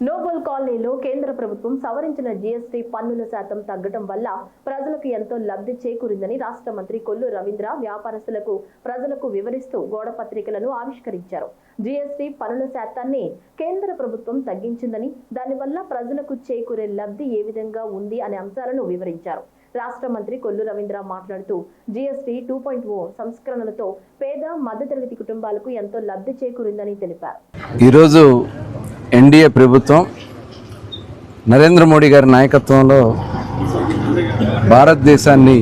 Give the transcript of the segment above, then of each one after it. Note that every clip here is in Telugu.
నోబెల్ కాలనీలో కేంద్ర ప్రభుత్వం సవరించిన జీఎస్టీ పన్నుల శాతం తగ్గడం వల్ల ప్రజలకు ఎంతో లబ్ధి చేకూరిందని రాష్ట్ర మంత్రి కొల్లు రవీంద్ర వ్యాపారస్తులకు ప్రజలకు వివరిస్తూ గోడ పత్రికలను ఆవిష్కరించారు. జీఎస్టీ పన్నుల శాతాన్ని కేంద్ర ప్రభుత్వం తగ్గించిందని దానివల్ల ప్రజలకు చేకూరే లబ్ధి ఏ విధంగా ఉంది అనే అంశాలను వివరించారు. రాష్ట్ర మంత్రి కొల్లు రవీంద్ర మాట్లాడుతూ జీఎస్టీ టూ పాయింట్ ఓ సంస్కరణలతో పేద మధ్యతరగతి కుటుంబాలకు ఎంతో లబ్ధి చేకూరిందని తెలిపారు. ఈరోజు ఎన్డీఏ ప్రభుత్వం నరేంద్ర మోడీ గారి నాయకత్వంలో భారతదేశాన్ని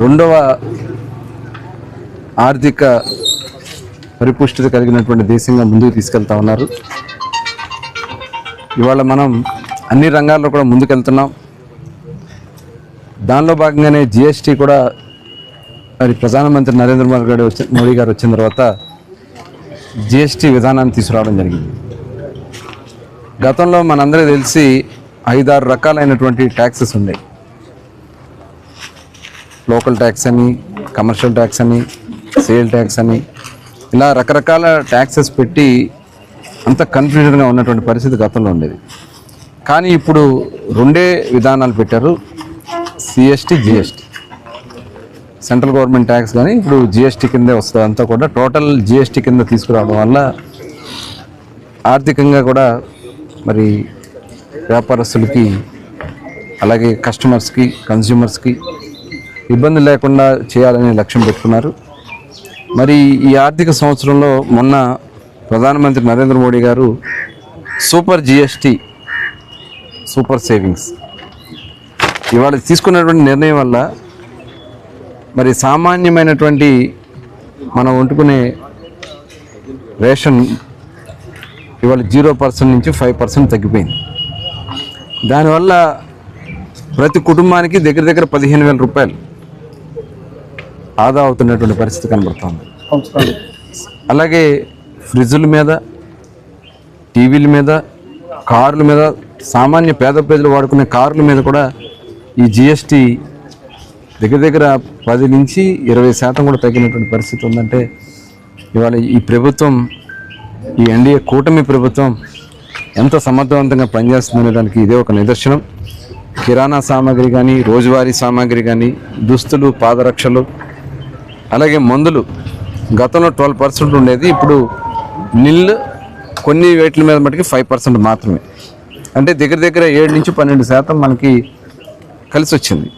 రెండవ ఆర్థిక పరిపుష్టిత కలిగినటువంటి దేశంగా ముందుకు తీసుకెళ్తా ఉన్నారు. ఇవాళ మనం అన్ని రంగాల్లో కూడా ముందుకెళ్తున్నాం. దానిలో భాగంగానే జిఎస్టీ కూడా మరి ప్రధానమంత్రి నరేంద్ర మోడీ గారు మోడీ గారు వచ్చిన తర్వాత జిఎస్టీ విధానాన్ని తీసుకురావడం జరిగింది. గతంలో మనందరూ తెలిసి ఐదారు రకాలైనటువంటి ట్యాక్సెస్ ఉన్నాయి లోకల్ ట్యాక్స్ అని కమర్షియల్ ట్యాక్స్ అని సేల్ ట్యాక్స్ అని ఇలా రకరకాల ట్యాక్సెస్ పెట్టి అంత కన్ఫ్యూజన్గా ఉన్నటువంటి పరిస్థితి గతంలో ఉండేది. కానీ ఇప్పుడు రెండే విధానాలు పెట్టారు CST GST. Central government tax కానీ ఇప్పుడు జిఎస్టీ కిందే వస్తుంది. అంతా కూడా టోటల్ జిఎస్టీ కింద తీసుకురావడం వల్ల ఆర్థికంగా కూడా మరి వ్యాపారస్తులకి అలాగే కస్టమర్స్కి కన్స్యూమర్స్కి ఇబ్బంది లేకుండా చేయాలనే లక్ష్యం పెట్టుకున్నారు. మరి ఈ ఆర్థిక సంవత్సరంలో మొన్న ప్రధానమంత్రి నరేంద్ర మోడీ గారు సూపర్ జిఎస్టీ సూపర్ సేవింగ్స్ ఇవాళ తీసుకున్నటువంటి నిర్ణయం వల్ల మరి సామాన్యమైనటువంటి మనం వండుకునే రేషన్ ఇవాళ జీరో పర్సెంట్ నుంచి ఫైవ్ పర్సెంట్ తగ్గిపోయింది. దానివల్ల ప్రతి కుటుంబానికి దగ్గర దగ్గర పదిహేను వేల రూపాయలు ఆదా అవుతున్నటువంటి పరిస్థితి కనబడుతుంది. అలాగే ఫ్రిడ్జుల మీద టీవీల మీద కార్ల మీద సామాన్య పేద ప్రజలు వాడుకునే కార్ల మీద కూడా ఈ జిఎస్టీ దగ్గర దగ్గర పది నుంచి ఇరవై శాతం కూడా తగ్గినటువంటి పరిస్థితి ఉందంటే ఇవాళ ఈ ప్రభుత్వం ఈ ఎన్డీఏ కూటమి ప్రభుత్వం ఎంత సమర్థవంతంగా పనిచేస్తుందనే దానికి ఇదే ఒక నిదర్శనం. కిరాణా సామాగ్రి కానీ రోజువారీ సామాగ్రి కానీ దుస్తులు పాదరక్షలు అలాగే మందులు గతంలో ట్వెల్వ్ పర్సెంట్ ఉండేది ఇప్పుడు నిల్ కొన్ని వేట్ల మీద మటుకి ఫైవ్ పర్సెంట్ మాత్రమే. అంటే దగ్గర దగ్గర ఏడు నుంచి పన్నెండు శాతం మనకి కలిసి వచ్చింది